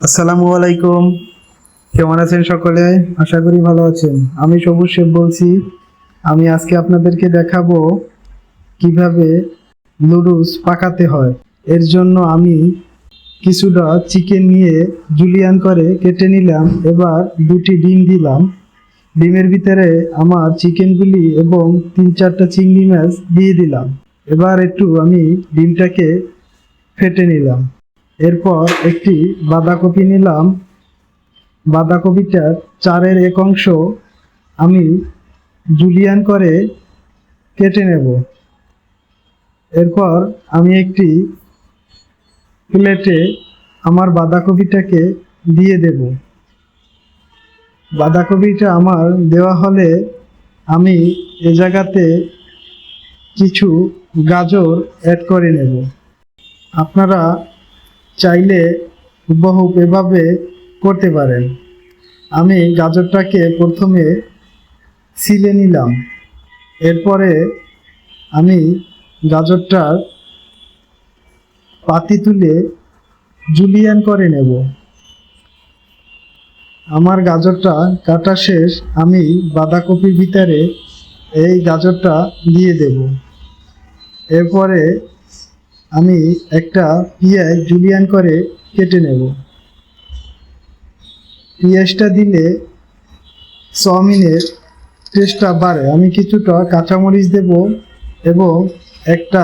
আসসালামু আলাইকুম। কেমন আছেন সকলে? আশা করি ভালো আছেন। আমি সবুজ শেখ বলছি। আমি আজকে আপনাদেরকে দেখাবো কীভাবে নুডলস পাকাতে হয়। এর জন্য আমি কিছুটা চিকেন নিয়ে জুলিয়ান করে কেটে নিলাম, এবার দুটি ডিম দিলাম। ডিমের ভিতরে আমার চিকেনগুলি এবং তিন চারটা চিংড়ি মাছ দিয়ে দিলাম। এবার একটু আমি ডিমটাকে ফেটে নিলাম। এরপর একটি বাঁধাকপি নিলাম। বাঁধাকপিটার চারের এক অংশ আমি জুলিয়ান করে কেটে নেব। এরপর আমি একটি প্লেটে আমার বাঁধাকপিটাকে দিয়ে দেব। বাঁধাকপিটা আমার দেওয়া হলে আমি এ জায়গাতে কিছু গাজর অ্যাড করে নেব। আপনারা চাইলে হুবহুব এভাবে করতে পারেন। আমি গাজরটাকে প্রথমে ছিলে নিলাম। এরপরে আমি গাজরটার পাতি তুলে জুলিয়ান করে নেব। আমার গাজরটা কাটা শেষ, আমি বাঁধাকপির ভিতরে এই গাজরটা দিয়ে দেব। এরপরে আমি একটা পেঁয়াজ জুলিয়ান করে কেটে নেব। পেঁয়াজটা দিলে চাউমিনের টেস্টটা বাড়ে। আমি কিছুটা কাঁচামরিচ দেব এবং একটা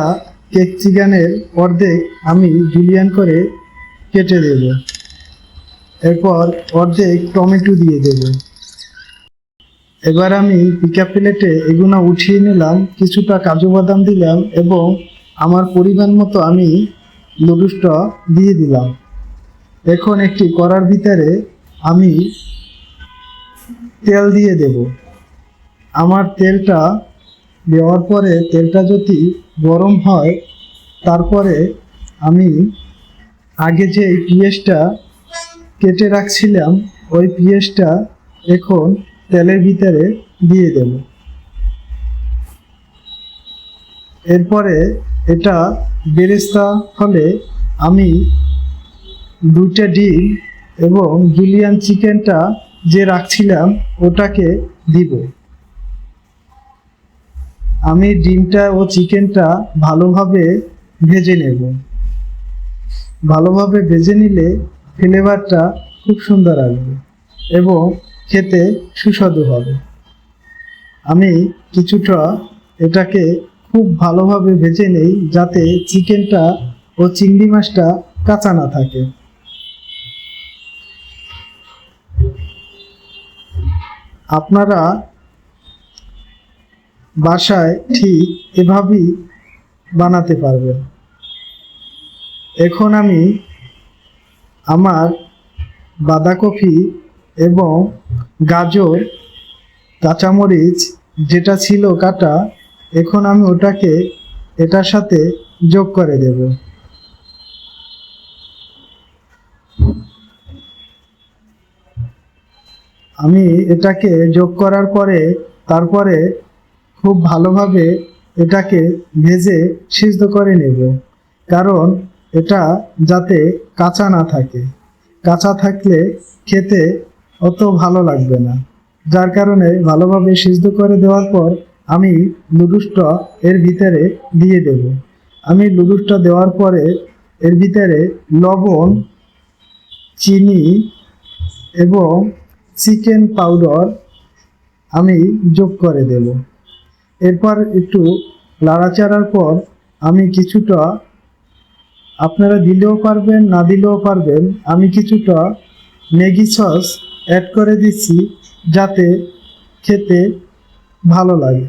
কেক চিকেনের অর্ধেক আমি জুলিয়ান করে কেটে দেব। এরপর অর্ধেক টমেটো দিয়ে দেব। এবার আমি পিকা প্লেটে এগুলো উঠিয়ে নিলাম, কিছুটা কাজু বাদাম দিলাম এবং আমার পরিমাণ মতো আমি নুডলসটা দিয়ে দিলাম। এখন একটি করার ভিতরে আমি তেল দিয়ে দেব। আমার তেলটা দেওয়ার পরে তেলটা যদি গরম হয়, তারপরে আমি আগে যে পেঁয়াজটা কেটে রাখছিলাম, ওই পেঁয়াজটা এখন তেলের ভিতরে দিয়ে দেব। এরপরে এটা বেরেস্তা হলে আমি দুইটা ডিম এবং জুলিয়ান চিকেনটা যে রাখছিলাম ওটাকে দিব। আমি ডিমটা ও চিকেনটা ভালোভাবে ভেজে নেব। ভালোভাবে ভেজে নিলে ফ্লেভারটা খুব সুন্দর আসবে এবং খেতে সুস্বাদু হবে। আমি কিছুটা এটাকে খুব ভালোভাবে ভেজে নেই যাতে চিকেনটা ও চিংড়ি মাছটা কাঁচা না থাকে। আপনারা বাসায় ঠিক এভাবেই বানাতে পারবেন। এখন আমি আমার বাঁধাকপি এবং গাজর, কাঁচামরিচ, যেটা ছিল কাটা এখন আমি ওটাকে এটার সাথে যোগ করে দেব। আমি এটাকে যোগ করার পরে তারপরে খুব ভালোভাবে এটাকে ভেজে সিদ্ধ করে নেব। কারণ এটা যাতে কাঁচা না থাকে। কাঁচা থাকলে খেতে অত ভালো লাগবে না। যার কারণে ভালোভাবে সিদ্ধ করে দেওয়ার পর আমি লুডুসটা এর ভিতরে দিয়ে দেব। আমি লুডুসটা দেওয়ার পরে এর ভিতরে লবণ, চিনি এবং চিকেন পাউডার আমি যোগ করে দেব। এরপর একটু লাড়াচাড়ার পর আমি কিছুটা, আপনারা দিলেও পারবেন, না দিলেও পারবেন, আমি কিছুটা ম্যাগি সস অ্যাড করে দিচ্ছি যাতে খেতে ভালো লাগে।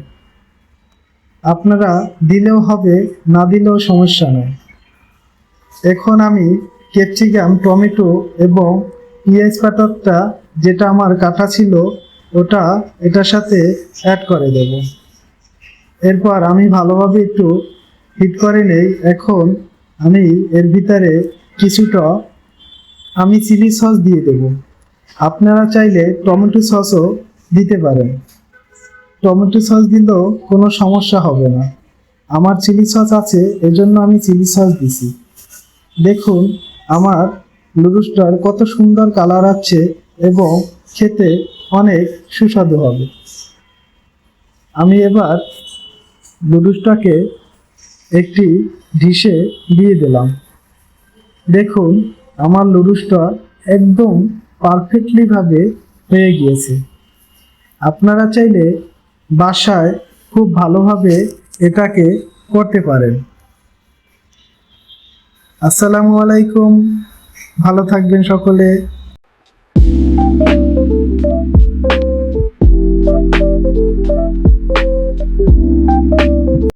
আপনারা দিলেও হবে, না দিলেও সমস্যা নেই। এখন আমি ক্যাপসিকাম, টমেটো এবং পেঁয়াজ পাতাটা যেটা আমার কাটা ছিল, ওটা, এটার সাথে অ্যাড করে দেব। এরপর আমি ভালোভাবে একটু হিট করে নেই। এখন আমি এর ভিতরে কিছুটা আমি চিলি সস দিয়ে দেব। আপনারা চাইলে টমেটো সসও দিতে পারেন। টমেটো সস দিলেও কোনো সমস্যা হবে না। আমার চিলি সস আছে, এজন্য আমি চিলি সস দিছি। দেখুন, আমার নুডলসটার কত সুন্দর কালার আছে এবং খেতে অনেক সুস্বাদু হবে। আমি এবার নুডলসটাকে একটি ডিশে দিয়ে দিলাম। দেখুন, আমার নুডলসটা একদম পারফেক্টলিভাবে হয়ে গিয়েছে। আপনারা চাইলে বাসায় খুব ভালোভাবে এটাকে করতে পারেন। আসসালামু আলাইকুম। ভালো থাকবেন সকলে।